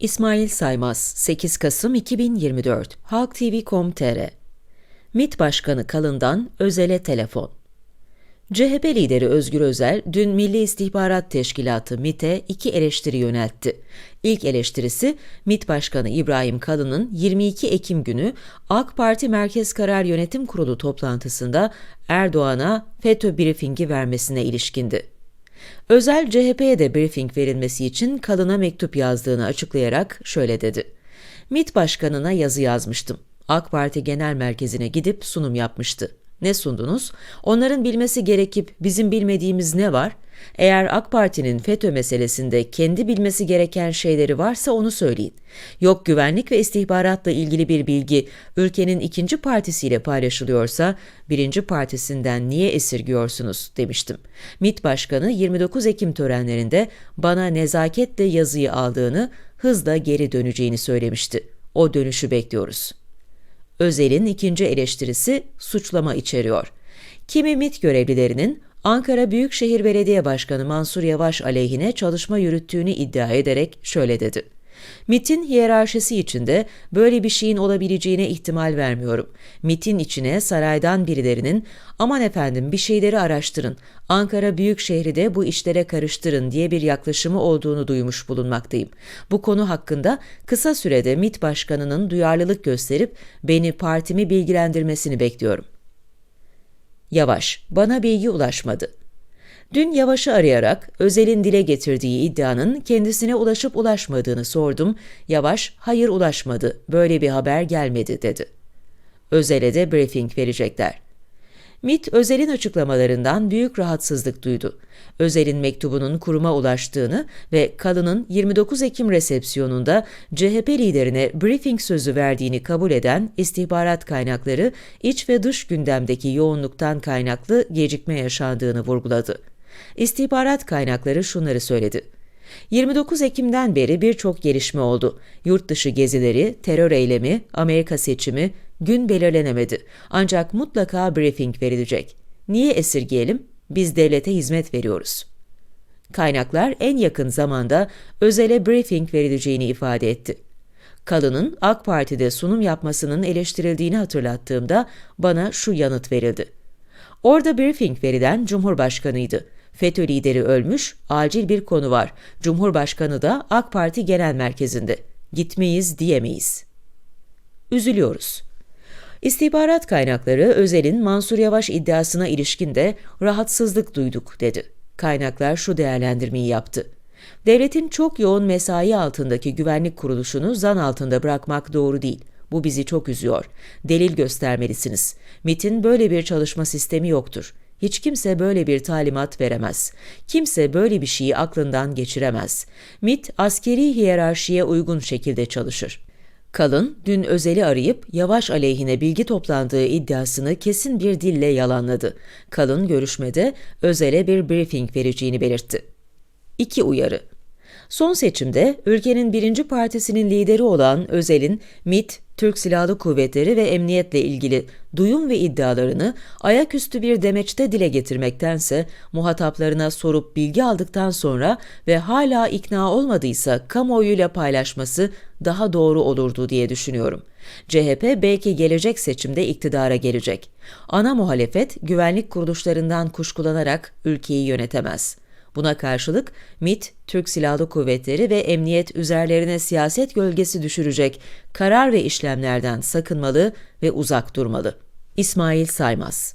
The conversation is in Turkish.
İsmail Saymaz, 8 Kasım 2024, Halk TV.com.tr MİT Başkanı Kalın'dan Özel'e telefon. CHP lideri Özgür Özel, dün Milli İstihbarat Teşkilatı MİT'e iki eleştiri yöneltti. İlk eleştirisi, MİT Başkanı İbrahim Kalın'ın 22 Ekim günü AK Parti Merkez Karar Yönetim Kurulu toplantısında Erdoğan'a FETÖ briefingi vermesine ilişkindi. Özel CHP'ye de briefing verilmesi için Kalın'a mektup yazdığını açıklayarak şöyle dedi. MİT Başkanı'na yazı yazmıştım. AK Parti Genel Merkezi'ne gidip sunum yapmıştı. Ne sundunuz? Onların bilmesi gerekip bizim bilmediğimiz ne var? Eğer AK Parti'nin FETÖ meselesinde kendi bilmesi gereken şeyleri varsa onu söyleyin. Yok güvenlik ve istihbaratla ilgili bir bilgi ülkenin ikinci partisiyle paylaşılıyorsa birinci partisinden niye esirgiyorsunuz demiştim. MİT Başkanı 29 Ekim törenlerinde bana nezaketle yazıyı aldığını, hızla geri döneceğini söylemişti. O dönüşü bekliyoruz. Özel'in ikinci eleştirisi suçlama içeriyor. Kimi MİT görevlilerinin Ankara Büyükşehir Belediye Başkanı Mansur Yavaş aleyhine çalışma yürüttüğünü iddia ederek şöyle dedi. MIT'in hiyerarşisi içinde böyle bir şeyin olabileceğine ihtimal vermiyorum. MIT'in içine saraydan birilerinin aman efendim bir şeyleri araştırın, Ankara Büyükşehir'i de bu işlere karıştırın diye bir yaklaşımı olduğunu duymuş bulunmaktayım. Bu konu hakkında kısa sürede MIT Başkanı'nın duyarlılık gösterip beni partimi bilgilendirmesini bekliyorum. Yavaş, bana bilgi ulaşmadı. Dün Yavaş'ı arayarak Özel'in dile getirdiği iddianın kendisine ulaşıp ulaşmadığını sordum. Yavaş, hayır ulaşmadı, böyle bir haber gelmedi dedi. Özel'e de briefing verecekler. MIT, Özel'in açıklamalarından büyük rahatsızlık duydu. Özel'in mektubunun kuruma ulaştığını ve Kalın'ın 29 Ekim resepsiyonunda CHP liderine briefing sözü verdiğini kabul eden istihbarat kaynakları iç ve dış gündemdeki yoğunluktan kaynaklı gecikme yaşandığını vurguladı. İstihbarat kaynakları şunları söyledi. 29 Ekim'den beri birçok gelişme oldu. Yurt dışı gezileri, terör eylemi, Amerika seçimi, gün belirlenemedi. Ancak mutlaka briefing verilecek. Niye esirgeyelim? Biz devlete hizmet veriyoruz. Kaynaklar en yakın zamanda özele briefing verileceğini ifade etti. Kalın'ın AK Parti'de sunum yapmasının eleştirildiğini hatırlattığımda bana şu yanıt verildi. Orada briefing verilen Cumhurbaşkanıydı. FETÖ lideri ölmüş, acil bir konu var. Cumhurbaşkanı da AK Parti Genel Merkezi'nde. Gitmeyiz diyemeyiz. Üzülüyoruz. İstihbarat kaynakları Özel'in Mansur Yavaş iddiasına ilişkin de rahatsızlık duyduk dedi. Kaynaklar şu değerlendirmeyi yaptı. Devletin çok yoğun mesai altındaki güvenlik kuruluşunu zan altında bırakmak doğru değil. Bu bizi çok üzüyor. Delil göstermelisiniz. MIT'in böyle bir çalışma sistemi yoktur. Hiç kimse böyle bir talimat veremez. Kimse böyle bir şeyi aklından geçiremez. MIT askeri hiyerarşiye uygun şekilde çalışır. Kalın, dün Özel'i arayıp Yavaş aleyhine bilgi toplandığı iddiasını kesin bir dille yalanladı. Kalın görüşmede Özel'e bir briefing vereceğini belirtti. İki uyarı. Son seçimde ülkenin birinci partisinin lideri olan Özel'in MİT, Türk Silahlı Kuvvetleri ve emniyetle ilgili duyum ve iddialarını ayaküstü bir demeçte dile getirmektense muhataplarına sorup bilgi aldıktan sonra ve hala ikna olmadıysa kamuoyuyla paylaşması daha doğru olurdu diye düşünüyorum. CHP belki gelecek seçimde iktidara gelecek. Ana muhalefet güvenlik kuruluşlarından kuşkulanarak ülkeyi yönetemez.'' Buna karşılık MIT, Türk Silahlı Kuvvetleri ve emniyet üzerlerine siyaset gölgesi düşürecek karar ve işlemlerden sakınmalı ve uzak durmalı. İsmail Saymaz